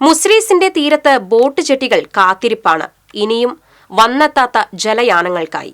മുസ്രീസിന്റെ തീരത്ത് ബോട്ട് ജെട്ടികൾ കാത്തിരിപ്പാണ്. ഇനിയും വന്നെത്താത്ത ജലയാനങ്ങൾക്കായി.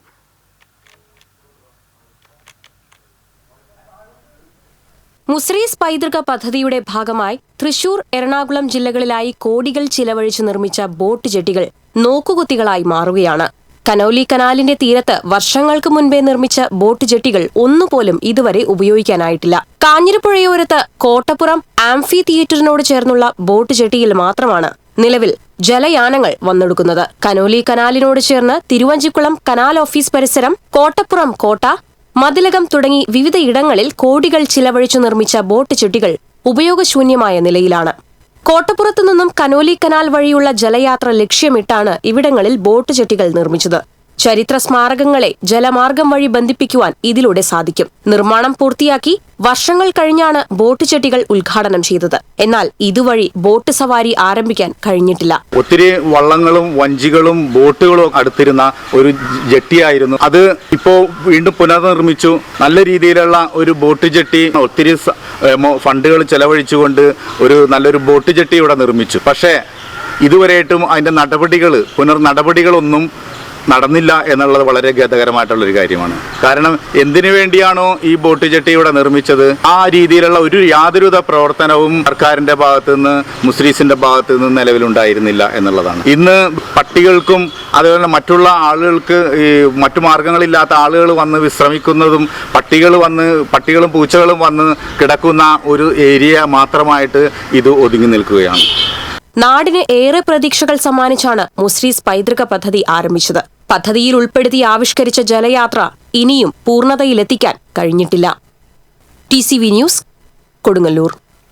മുസ്രീസ് പൈതൃക പദ്ധതിയുടെ ഭാഗമായി തൃശൂർ എറണാകുളം ജില്ലകളിലായി കോടികൾ ചിലവഴിച്ച് നിർമ്മിച്ച ബോട്ട് ജെട്ടികൾ നോക്കുകുത്തികളായി മാറുകയാണ്. കനൌലി കനാലിന്റെ തീരത്ത് വർഷങ്ങൾക്ക് മുൻപേ നിർമ്മിച്ച ബോട്ട് ജെട്ടികൾ ഒന്നുപോലും ഇതുവരെ ഉപയോഗിക്കാനായിട്ടില്ല. കാഞ്ഞിരപ്പുഴയോരത്ത് കോട്ടപ്പുറം ആംഫി തിയേറ്ററിനോട് ചേർന്നുള്ള ബോട്ട് ജെട്ടിയിൽ മാത്രമാണ് നിലവിൽ ജലയാനങ്ങൾ വന്നെടുക്കുന്നത്. കനോലി കനാലിനോട് ചേർന്ന് തിരുവഞ്ചിക്കുളം കനാൽ ഓഫീസ് പരിസരം കോട്ടപ്പുറം കോട്ട മതിലകം തുടങ്ങി വിവിധ ഇടങ്ങളിൽ കോടികൾ ചിലവഴിച്ചു നിർമ്മിച്ച ബോട്ട് ചെട്ടികൾ ഉപയോഗശൂന്യമായ നിലയിലാണ്. കോട്ടപ്പുറത്തു നിന്നും കനോലി കനാൽ വഴിയുള്ള ജലയാത്ര ലക്ഷ്യമിട്ടാണ് ഇവിടങ്ങളിൽ ബോട്ട് ജെട്ടികൾ നിർമ്മിച്ചത്. ചരിത്ര സ്മാരകങ്ങളെ ജലമാർഗം വഴി ബന്ധിപ്പിക്കുവാൻ ഇതിലൂടെ സാധിക്കും. നിർമ്മാണം പൂർത്തിയാക്കി വർഷങ്ങൾ കഴിഞ്ഞാണ് ബോട്ട് ചെട്ടികൾ ഉദ്ഘാടനം ചെയ്തത്. എന്നാൽ ഇതുവഴി ബോട്ട് സവാരി ആരംഭിക്കാൻ കഴിഞ്ഞിട്ടില്ല. ഒത്തിരി വള്ളങ്ങളും വഞ്ചികളും ബോട്ടുകളും അടുത്തിരുന്ന ഒരു ജെട്ടിയായിരുന്നു. അത് ഇപ്പോ വീണ്ടും പുനർനിർമ്മിച്ചു. നല്ല രീതിയിലുള്ള ഒരു ബോട്ട് ജെട്ടി ഒത്തിരി ഫണ്ടുകൾ ചെലവഴിച്ചുകൊണ്ട് ഒരു നല്ലൊരു ബോട്ട് ജെട്ടി ഇവിടെ നിർമ്മിച്ചു. പക്ഷേ ഇതുവരെയായിട്ടും അതിന്റെ നടപടികൾ പുനർ നടപടികളൊന്നും നടന്നില്ല എന്നുള്ളത് വളരെ ഖേദകരമായിട്ടുള്ളൊരു കാര്യമാണ്. കാരണം എന്തിനു വേണ്ടിയാണോ ഈ ബോട്ട് ജെട്ടി ഇവിടെ നിർമ്മിച്ചത്? ആ രീതിയിലുള്ള ഒരു യാതൊരുവിധ പ്രവർത്തനവും സർക്കാരിന്റെ ഭാഗത്ത് നിന്ന് മുസ്ലിസിന്റെ ഭാഗത്ത് നിന്ന് നിലവിലുണ്ടായിരുന്നില്ല എന്നുള്ളതാണ്. ഇന്ന് പട്ടികൾക്കും അതുപോലെ മറ്റുള്ള ആളുകൾക്ക് ഈ മറ്റു മാർഗങ്ങളില്ലാത്ത ആളുകൾ വന്ന് വിശ്രമിക്കുന്നതും പട്ടികൾ വന്ന് പട്ടികളും പൂച്ചകളും വന്ന് കിടക്കുന്ന ഒരു ഏരിയ മാത്രമായിട്ട് ഇത് ഒതുങ്ങി നിൽക്കുകയാണ്. നാടിന് ഏറെ പ്രതീക്ഷകൾ സമ്മാനിച്ചാണ് മുസ്രീസ് പൈതൃക പദ്ധതി ആരംഭിച്ചത്. പദ്ധതിയിൽ ഉൾപ്പെടുത്തി ആവിഷ്കരിച്ച ജലയാത്ര ഇനിയും പൂർണതയിലെത്തിക്കാൻ കഴിഞ്ഞിട്ടില്ല. T C V news Kodungallur.